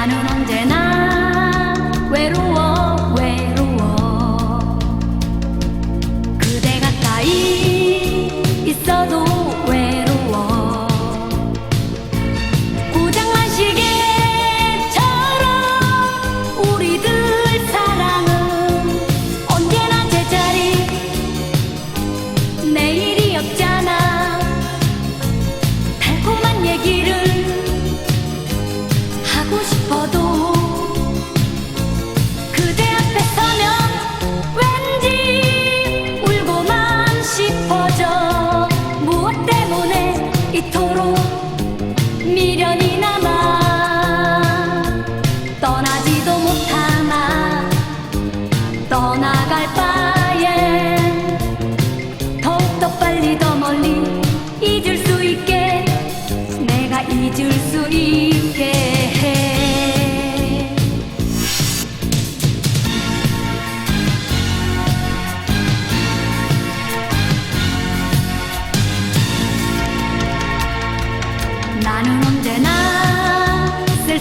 나는 언제나 외로워. 이토록 미련이 남아 떠나지도 못하나 떠나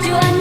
kemajuan